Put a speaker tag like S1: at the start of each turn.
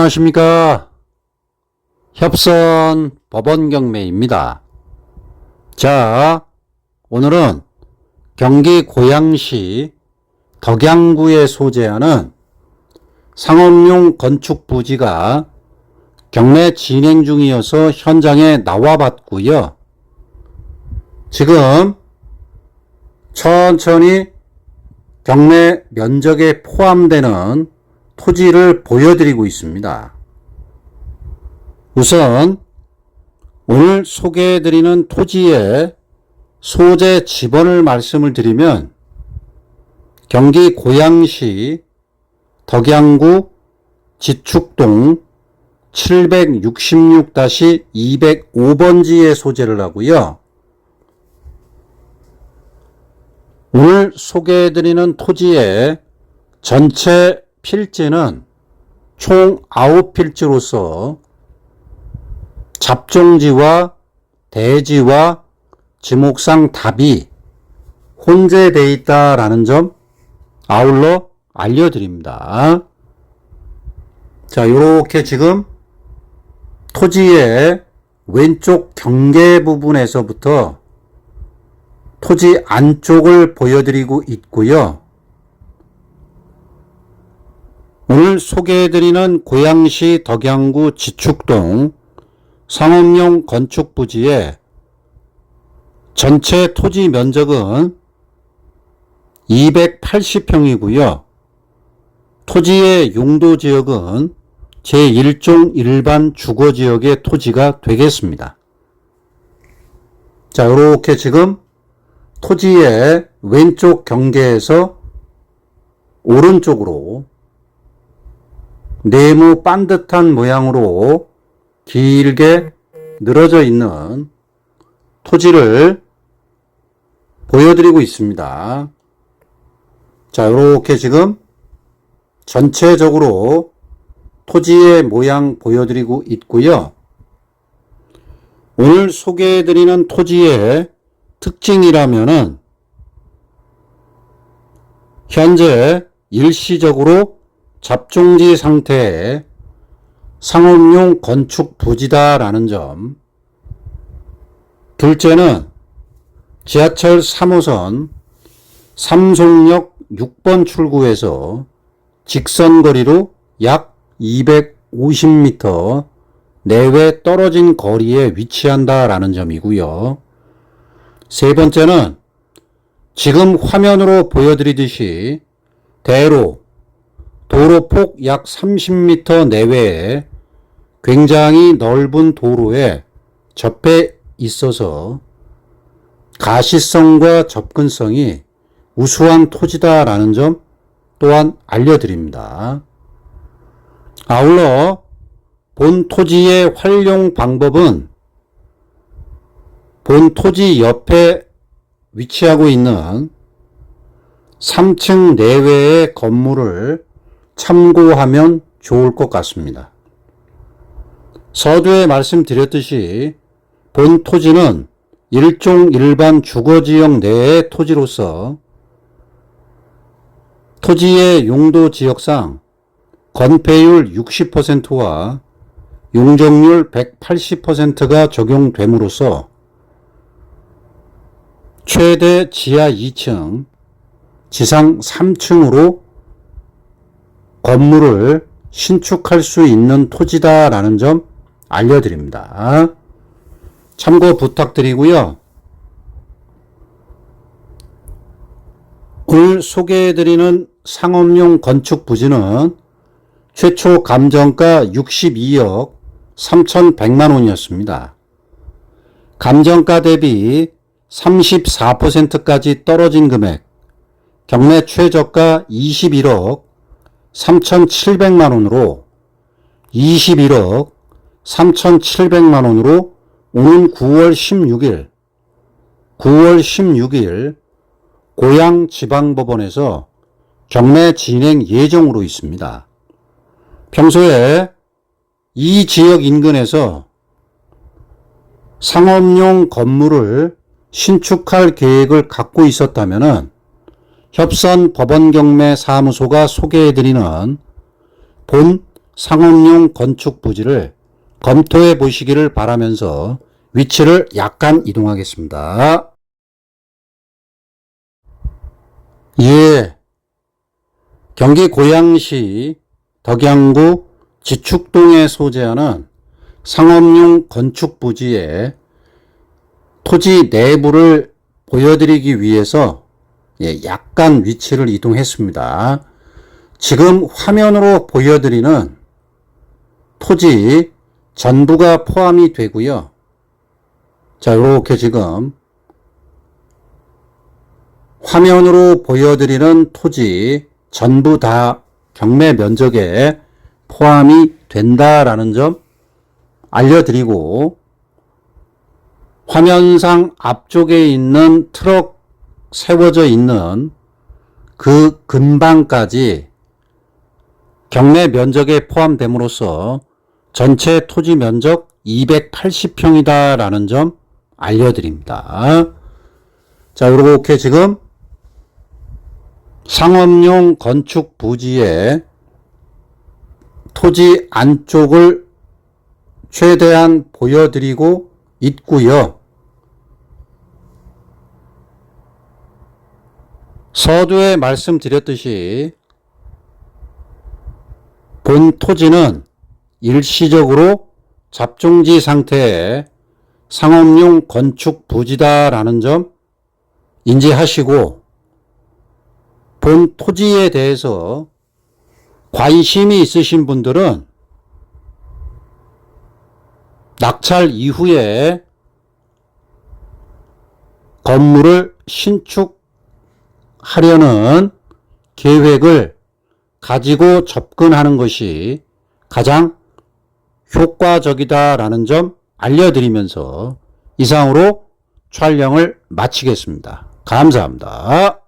S1: 안녕하십니까. 협선 법원 경매입니다. 자, 오늘은 경기 고양시 덕양구에 소재하는 상업용 건축 부지가 경매 진행 중이어서 현장에 나와 봤고요. 지금 천천히 경매 면적에 포함되는 토지를 보여드리고 있습니다. 우선 오늘 소개해드리는 토지의 소재 지번을 말씀을 드리면 경기 고양시 덕양구 지축동 766-205번지에 소재를 하고요. 오늘 소개해드리는 토지의 전체 필지는 총 9필지로서 잡종지와 대지와 지목상 답이 혼재되어 있다라는 점 아울러 알려드립니다. 자, 요렇게 지금 토지의 왼쪽 경계 부분에서부터 토지 안쪽을 보여드리고 있고요. 오늘 소개해드리는 고양시 덕양구 지축동 상업용 건축 부지의 전체 토지 면적은 280평이고요. 토지의 용도 지역은 제1종 일반 주거 지역의 토지가 되겠습니다. 자, 이렇게 지금 토지의 왼쪽 경계에서 오른쪽으로 네모 반듯한 모양으로 길게 늘어져 있는 토지를 보여드리고 있습니다. 자, 이렇게 지금 전체적으로 토지의 모양 보여드리고 있고요. 오늘 소개해드리는 토지의 특징이라면은 현재 일시적으로 잡종지 상태의 상업용 건축 부지다라는 점. 둘째는 지하철 3호선 삼송역 6번 출구에서 직선거리로 약 250m 내외 떨어진 거리에 위치한다라는 점이고요. 세 번째는 지금 화면으로 보여드리듯이 대로 도로폭 약 30m 내외에 굉장히 넓은 도로에 접해 있어서 가시성과 접근성이 우수한 토지다라는 점 또한 알려드립니다. 아울러 본 토지의 활용 방법은 본 토지 옆에 위치하고 있는 3층 내외의 건물을 참고하면 좋을 것 같습니다. 서두에 말씀드렸듯이 본 토지는 일종 일반 주거지역 내의 토지로서 토지의 용도 지역상 건폐율 60%와 용적률 180%가 적용됨으로써 최대 지하 2층, 지상 3층으로 건물을 신축할 수 있는 토지다라는 점 알려드립니다. 참고 부탁드리고요. 오늘 소개해드리는 상업용 건축 부지는 최초 감정가 62억 3,100만 원이었습니다. 감정가 대비 34%까지 떨어진 금액, 경매 최저가 21억 3,700만 원으로 21억 3,700만 원으로 오는 9월 16일, 9월 16일 고양지방법원에서 경매 진행 예정으로 있습니다. 평소에 이 지역 인근에서 상업용 건물을 신축할 계획을 갖고 있었다면 협선 법원경매 사무소가 소개해드리는 본 상업용 건축 부지를 검토해 보시기를 바라면서 위치를 약간 이동하겠습니다. 예. 경기 고양시 덕양구 지축동에 소재하는 상업용 건축 부지의 토지 내부를 보여드리기 위해서 예, 약간 위치를 이동했습니다. 지금 화면으로 보여드리는 토지 전부가 포함이 되고요. 자, 이렇게 지금 화면으로 보여드리는 토지 전부 다 경매 면적에 포함이 된다라는 점 알려드리고 화면상 앞쪽에 있는 트럭 세워져 있는 그 근방까지 경매 면적에 포함됨으로써 전체 토지 면적 280평이다라는 점 알려드립니다. 자, 이렇게 지금 상업용 건축 부지의 토지 안쪽을 최대한 보여드리고 있고요. 서두에 말씀드렸듯이 본 토지는 일시적으로 잡종지 상태의 상업용 건축 부지다라는 점 인지하시고 본 토지에 대해서 관심이 있으신 분들은 낙찰 이후에 건물을 신축 하려는 계획을 가지고 접근하는 것이 가장 효과적이다라는 점 알려드리면서 이상으로 촬영을 마치겠습니다. 감사합니다.